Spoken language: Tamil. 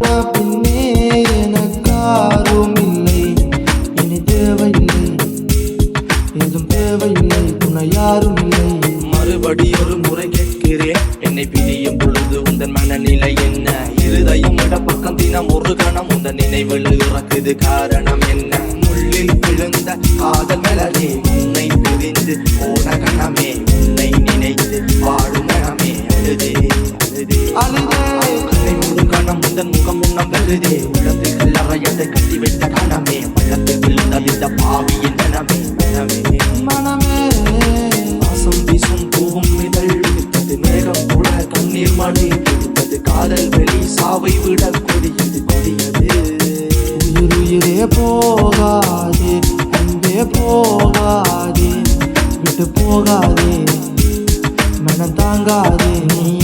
பின்னே எனக்காரும் இல்லை இனி தேவையில்லை ஏதும் தேவையில்லை துணை யாரும் இல்லை மறுபடி ஒரு முறை கேட்கிறேன். என்னை பிரியும் பொழுது உந்தன் மனநிலை என்ன? இருதயம் இடப்பக்கம் தினம் ஒரு கணம் உந்தன் நினைவில் இறக்குது காரணம் என்ன? கணம் முகம் முன்னம் வருதே உள்ளத்தில் கல்லறையதை கட்டி வைத்த கணமே பள்ளத்தில் விழுந்ததிந்த பாவியின் மனமே மனமே. மனமே வாசம் வீசும் பூவும் இதழ் விடுத்தது மேகம் கூட கண்ணீர் மணி விடுத்தது காதல் வெளி சாவை விட கொடியது. கொடியது. உயிர் உயிரே போகாதே. அன்பே போகாதே. விட்டு போகாதே. மனம் தாங்காதே. நீ